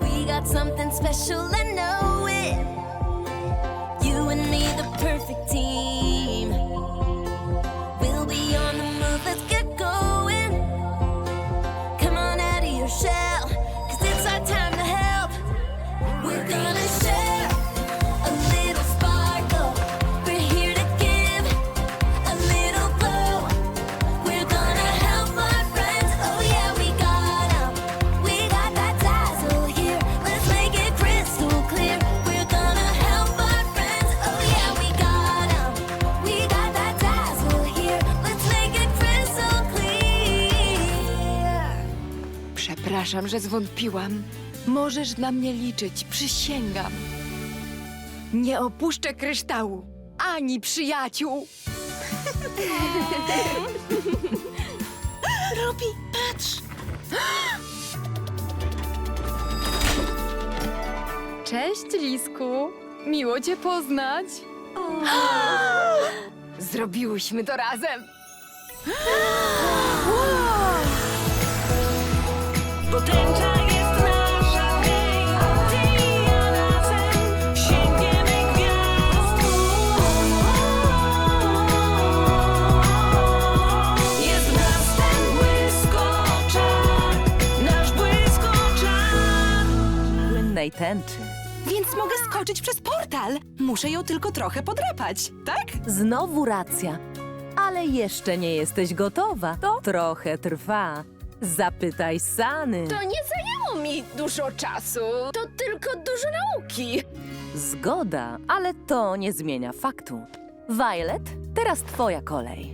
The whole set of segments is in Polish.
We got something special, I know it. Przepraszam, że zwątpiłam. Możesz na mnie liczyć, przysięgam. Nie opuszczę kryształu, ani przyjaciół. Robi, patrz. Cześć, Lisku. Miło cię poznać. Zrobiłyśmy to razem. płynnej tęczy. Więc mogę skoczyć przez portal. Muszę ją tylko trochę podrapać, tak? Znowu racja. Ale jeszcze nie jesteś gotowa. To trochę trwa. Zapytaj Sany. To nie zajęło mi dużo czasu. To tylko dużo nauki. Zgoda, ale to nie zmienia faktu. Violet, teraz twoja kolej.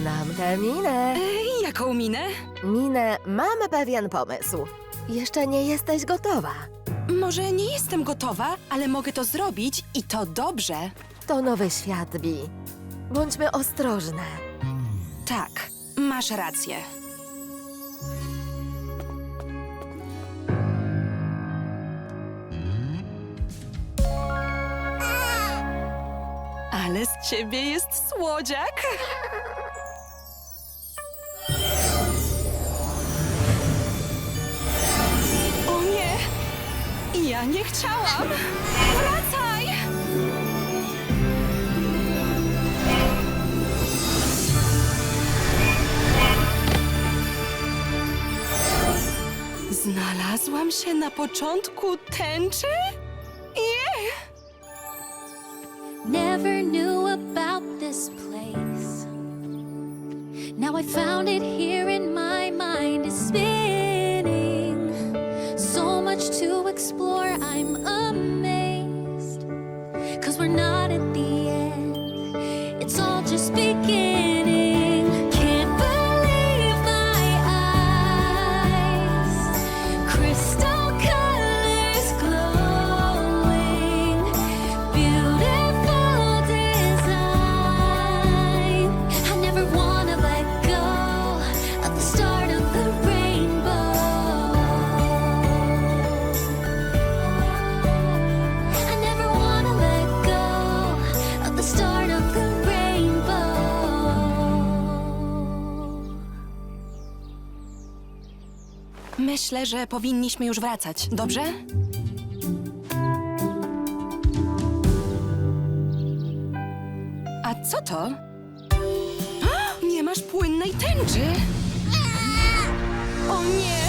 Znam tę minę. Ej, jaką minę? Minę, mam pewien pomysł. Jeszcze nie jesteś gotowa. Może nie jestem gotowa, ale mogę to zrobić i to dobrze. To nowy świat, Bi. Bądźmy ostrożne. Tak, masz rację. Ale z ciebie jest słodziak. O nie! Ja nie chciałam! Wracaj! Znalazłam się na początku tęczy? Nie! Never knew about this place. Now I found it here Myślę, że powinniśmy już wracać, dobrze? A co to? Nie masz płynnej tęczy! O nie!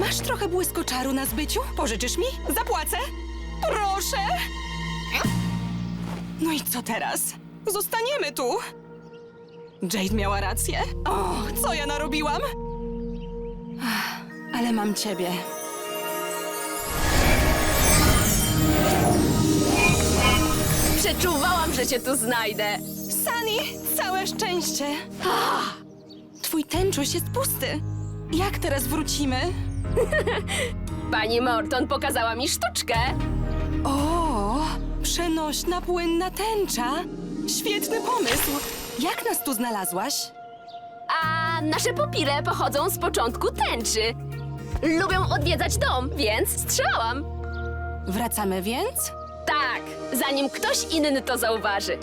Masz trochę błyskoczaru na zbyciu? Pożyczysz mi? Zapłacę! Proszę! No i co teraz? Zostaniemy tu! Jade miała rację. O, co ja narobiłam? Ale mam ciebie. Przeczuwałam, że cię tu znajdę. Sani, całe szczęście. Twój tęczuś jest pusty. Jak teraz wrócimy? Pani Morton pokazała mi sztuczkę. O, przenośna płynna tęcza. Świetny pomysł. Jak nas tu znalazłaś? A nasze pupile pochodzą z początku tęczy. Lubią odwiedzać dom, więc strzelałam. Wracamy więc? Tak, zanim ktoś inny to zauważy.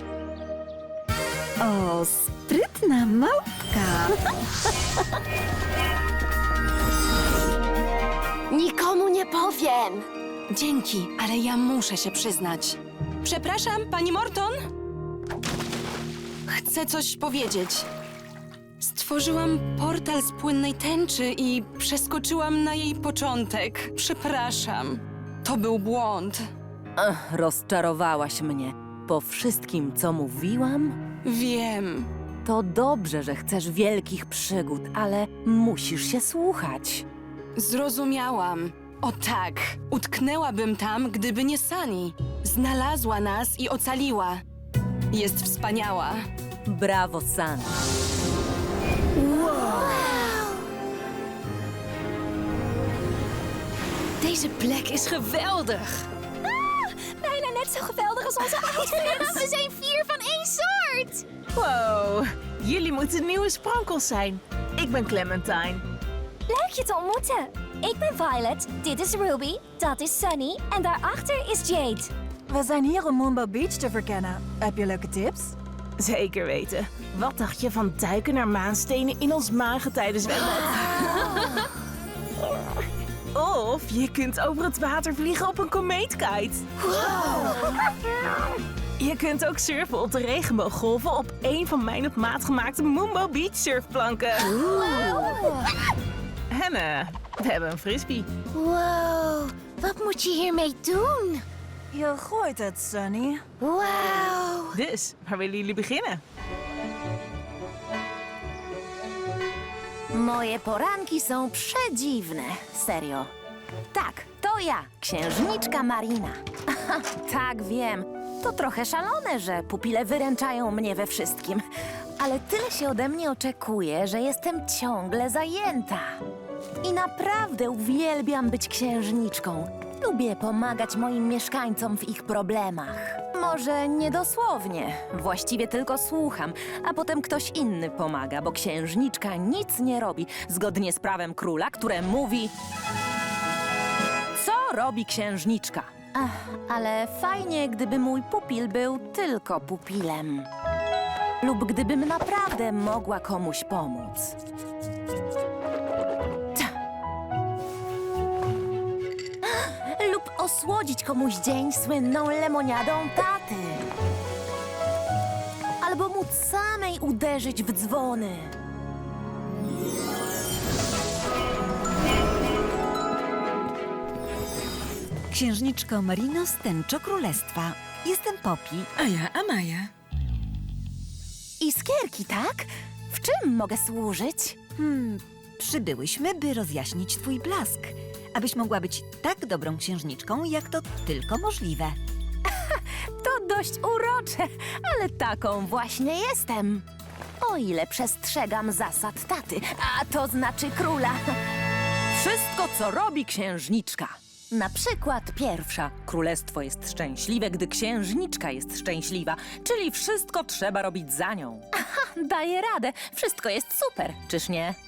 O, sprytna małpka. Nikomu nie powiem. Dzięki, ale ja muszę się przyznać. Przepraszam, pani Morton? Chcę coś powiedzieć. Stworzyłam portal z płynnej tęczy i przeskoczyłam na jej początek. Przepraszam. To był błąd. Ach, rozczarowałaś mnie. Po wszystkim, co mówiłam, Wiem. to dobrze, że chcesz wielkich przygód, ale musisz się słuchać. Zrozumiałam. O tak, utknęłabym tam, gdyby nie Sani. Znalazła nas i ocaliła. Jest wspaniała. Brawo, San. Deze plek is geweldig. Bijna net zo geweldig als onze outfits. We zijn vier van één soort. Wow, jullie moeten nieuwe sprankels zijn. Ik ben Clementine. Leuk je te ontmoeten. Ik ben Violet, dit is Ruby, dat is Sunny en daarachter is Jade. We zijn hier om Moonbow Beach te verkennen. Heb je leuke tips? Zeker weten. Wat dacht je van duiken naar maanstenen in ons maaggetijden zwembad? Of je kunt over het water vliegen op een komeetkite. Je kunt ook surfen op de regenbooggolven op een van mijn op maat gemaakte Moonbow Beach surfplanken. En we hebben een frisbee. Wow, wat moet je hiermee doen? Je gooit het, Sunny. Wauw. Dus, waar willen jullie beginnen? Moje poranki są przedziwne, serio. Tak, to ja, księżniczka Marina. tak, wiem. To trochę szalone, że pupile wyręczają mnie we wszystkim. Ale tyle się ode mnie oczekuje, że jestem ciągle zajęta. I naprawdę uwielbiam być księżniczką. Lubię pomagać moim mieszkańcom w ich problemach. Może nie dosłownie, właściwie tylko słucham, a potem ktoś inny pomaga, bo księżniczka nic nie robi zgodnie z prawem króla, które mówi. Co robi księżniczka? Ach, ale fajnie, gdyby mój pupil był tylko pupilem. Lub gdybym naprawdę mogła komuś pomóc. Osłodzić komuś dzień słynną lemoniadą taty. Albo móc samej uderzyć w dzwony. Księżniczko Marino z Tęczo Królestwa. Jestem Poppy. A ja Amaja. Iskierki, tak? W czym mogę służyć? Hmm, przybyłyśmy, by rozjaśnić twój blask. Abyś mogła być tak dobrą księżniczką, jak to tylko możliwe. To dość urocze, ale taką właśnie jestem. O ile przestrzegam zasad taty, a to znaczy króla. Wszystko, co robi księżniczka. Na przykład pierwsza. Królestwo jest szczęśliwe, gdy księżniczka jest szczęśliwa, czyli wszystko trzeba robić za nią. Daję radę. Wszystko jest super, czyż nie?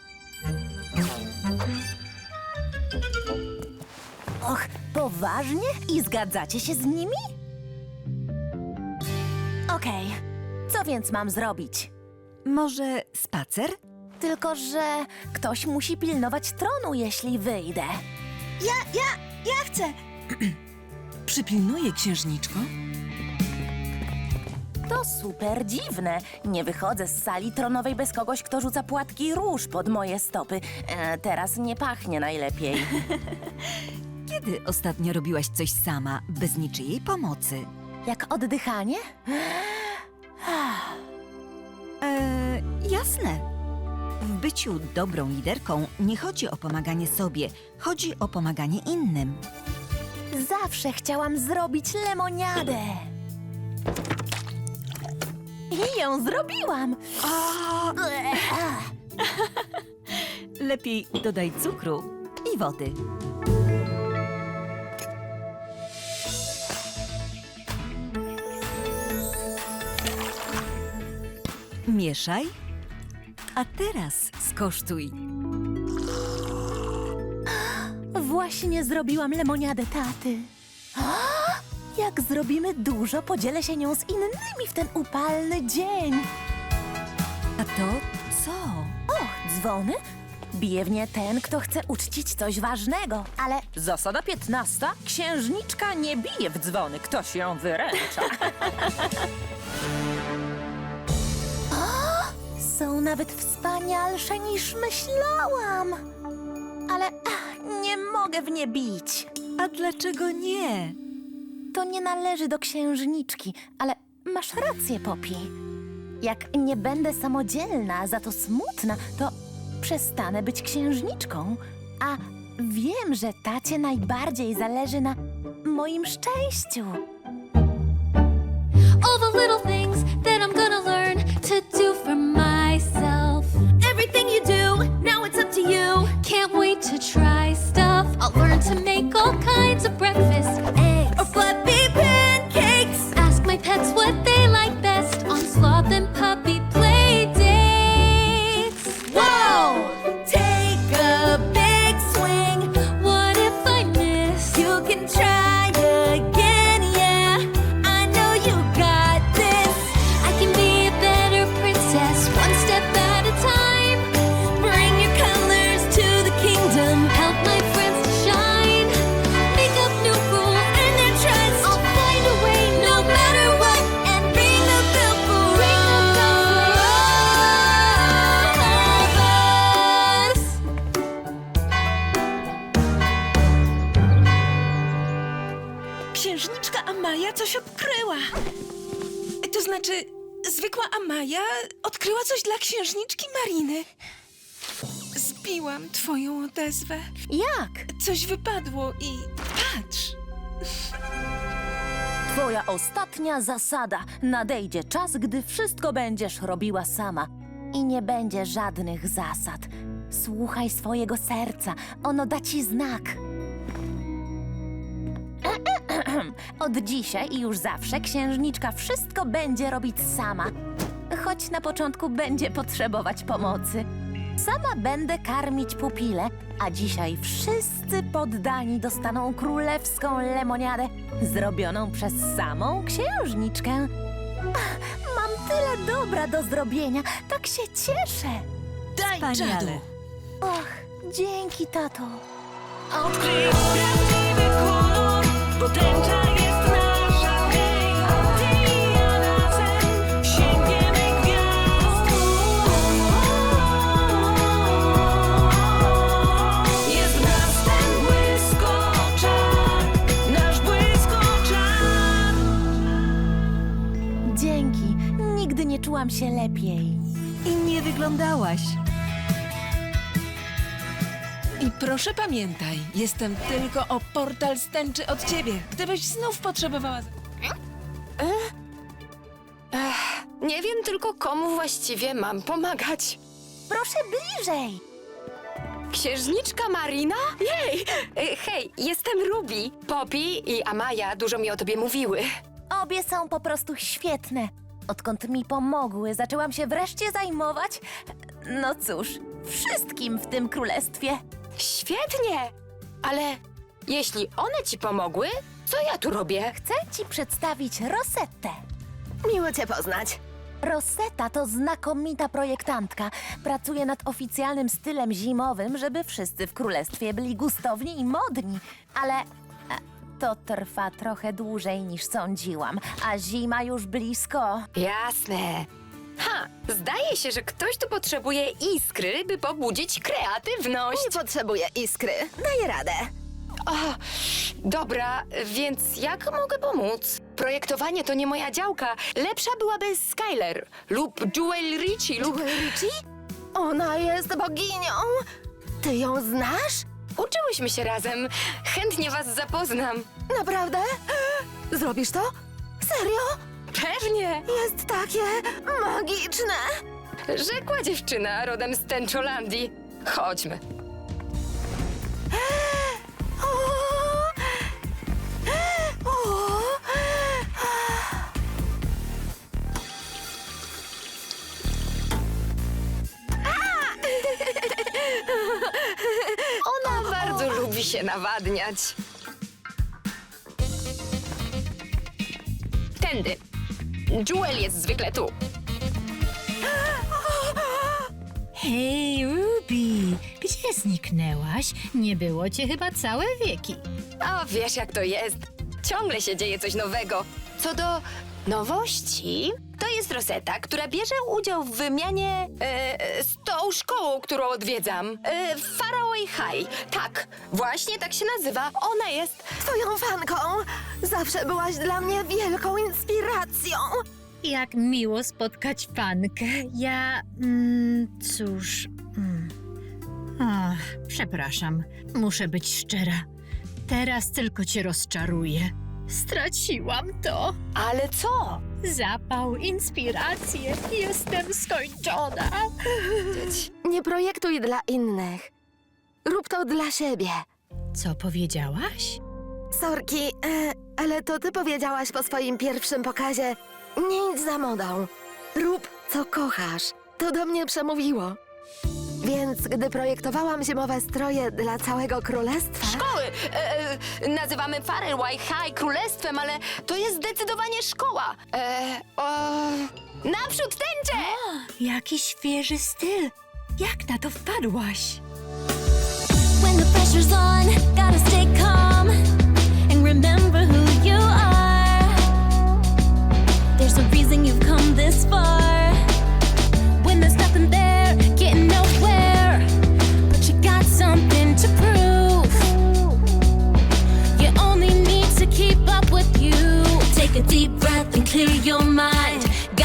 Och, poważnie? I zgadzacie się z nimi? Okej, co więc mam zrobić? Może spacer? Tylko, że ktoś musi pilnować tronu, jeśli wyjdę. Ja, ja, ja chcę! Przypilnuję księżniczko. To super dziwne. Nie wychodzę z sali tronowej bez kogoś, kto rzuca płatki róż pod moje stopy. E, teraz nie pachnie najlepiej. Kiedy ostatnio robiłaś coś sama, bez niczyjej pomocy? Jak oddychanie? Eee, jasne. W byciu dobrą liderką nie chodzi o pomaganie sobie, chodzi o pomaganie innym. Zawsze chciałam zrobić lemoniadę. I ją zrobiłam. Lepiej dodaj cukru i wody. Mieszaj. A teraz skosztuj. Właśnie zrobiłam lemoniadę taty. Jak jak zrobimy dużo, podzielę się nią z innymi w ten upalny dzień. A to co? Och, dzwony? Bije w nie ten, kto chce uczcić coś ważnego, ale zasada 15. Księżniczka nie bije w dzwony, ktoś ją wyręcza. są nawet wspanialsze niż myślałam. Ale ach, nie mogę w nie bić. A dlaczego nie? To nie należy do księżniczki, ale masz rację, Poppy. Jak nie będę samodzielna, za to smutna, to przestanę być księżniczką. A wiem, że tacie najbardziej zależy na moim szczęściu. All the little things that I'm gonna learn to do for myself. Księżniczki Mariny. Zbiłam twoją odezwę. Jak? Coś wypadło i patrz. Twoja ostatnia zasada. Nadejdzie czas, gdy wszystko będziesz robiła sama. I nie będzie żadnych zasad. Słuchaj swojego serca, ono da ci znak. Od dzisiaj i już zawsze księżniczka wszystko będzie robić sama. Choć na początku będzie potrzebować pomocy. Sama będę karmić pupile, a dzisiaj wszyscy poddani dostaną królewską lemoniadę zrobioną przez samą księżniczkę. Ach, Mam tyle dobra do zrobienia, tak się cieszę. Daj czadu. Wspaniale. Och, dzięki, tato. Odkryj prawdziwy kolor, bo czułam się lepiej. I nie wyglądałaś. I proszę pamiętaj, jestem tylko o portal stęczy od ciebie. Gdybyś znów potrzebowała... Nie wiem tylko, komu właściwie mam pomagać. Proszę bliżej. Księżniczka Marina? Jej! E, Hej, jestem Ruby. Poppy i Amaja dużo mi o tobie mówiły. Obie są po prostu świetne. Odkąd mi pomogły, zaczęłam się wreszcie zajmować. No cóż, wszystkim w tym królestwie. Świetnie! Ale jeśli one ci pomogły, co ja tu robię? Chcę ci przedstawić Rosettę. Miło cię poznać. Rosetta to znakomita projektantka. Pracuje nad oficjalnym stylem zimowym, żeby wszyscy w królestwie byli gustowni i modni. Ale to trwa trochę dłużej niż sądziłam, a zima już blisko. Jasne. Ha, zdaje się, że ktoś tu potrzebuje iskry, by pobudzić kreatywność. Nie potrzebuję iskry. Daję radę. O, dobra, więc jak mogę pomóc? Projektowanie to nie moja działka. Lepsza byłaby Skyler lub Jewel Richie lub... Jewel Richie? Ona jest boginią. Ty ją znasz? Uczyłyśmy się razem. Chętnie was zapoznam. Naprawdę? Zrobisz to? Serio? Pewnie, Jest takie magiczne. rzekła dziewczyna rodem z Tęczolandii. Chodźmy. Się nawadniać. tędy. Jewel jest zwykle tu. Hej, Ruby, gdzie zniknęłaś? Nie było cię chyba całe wieki. A wiesz jak to jest. Ciągle się dzieje coś nowego. Co do nowości, jest Rosetta, która bierze udział w wymianie e, z tą szkołą, którą odwiedzam. E, Faraway High. Tak, właśnie tak się nazywa. Ona jest... Twoją fanką! Zawsze byłaś dla mnie wielką inspiracją! Jak miło spotkać fankę. Ja. Mm, cóż. Mm. Ach, przepraszam, muszę być szczera. Teraz tylko cię rozczaruję. Straciłam to. Ale co? Zapał, inspirację. Jestem skończona. Nie projektuj dla innych. Rób to dla siebie. Co powiedziałaś? Sorki, e, ale to ty powiedziałaś po swoim pierwszym pokazie. Nie idź za modą. Rób, co kochasz. To do mnie przemówiło. Więc gdy projektowałam zimowe stroje dla całego królestwa... Szkoły! E, e, nazywamy Faraway High królestwem, ale to jest zdecydowanie szkoła. E, o, naprzód tęcze! Jaki świeży styl. Jak na to wpadłaś? When the pressure's on,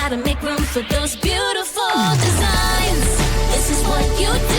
Gotta make room for those beautiful designs. This is what you do.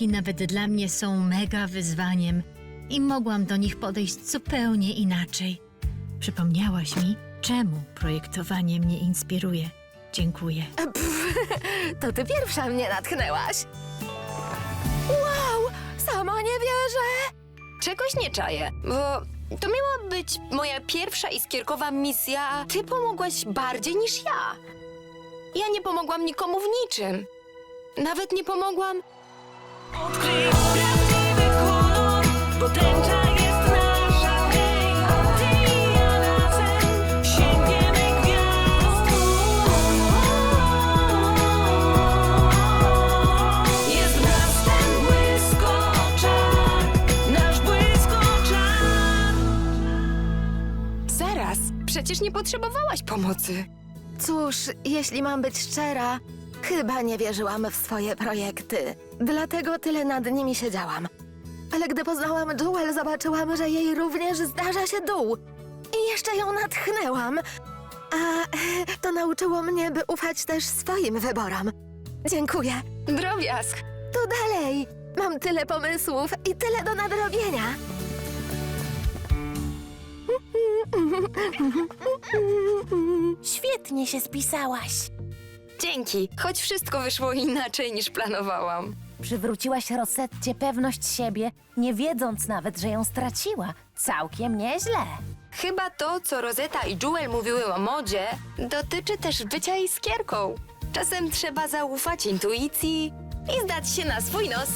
Nawet dla mnie są mega wyzwaniem i mogłam do nich podejść zupełnie inaczej. Przypomniałaś mi, czemu projektowanie mnie inspiruje. Dziękuję. To ty pierwsza mnie natchnęłaś. Wow! Sama nie wierzę! Czegoś nie czaję, bo to miała być moja pierwsza iskierkowa misja, a ty pomogłaś bardziej niż ja. Ja nie pomogłam nikomu w niczym. Nawet nie pomogłam Zaraz, przecież nie potrzebowałaś pomocy. Cóż, jeśli mam być szczera, chyba nie wierzyłam w swoje projekty. Dlatego tyle nad nimi siedziałam. Ale gdy poznałam Jewel, zobaczyłam, że jej również zdarza się dół. I jeszcze ją natchnęłam. A to nauczyło mnie, by ufać też swoim wyborom. Dziękuję. Drobiazg. To dalej. Mam tyle pomysłów i tyle do nadrobienia. Świetnie się spisałaś. Dzięki, choć wszystko wyszło inaczej niż planowałam. Przywróciłaś Rosetcie pewność siebie, nie wiedząc nawet, że ją straciła. Całkiem nieźle. Chyba to, co Rosetta i Jewel mówiły o modzie, dotyczy też bycia iskierką. Czasem trzeba zaufać intuicji i zdać się na swój nos.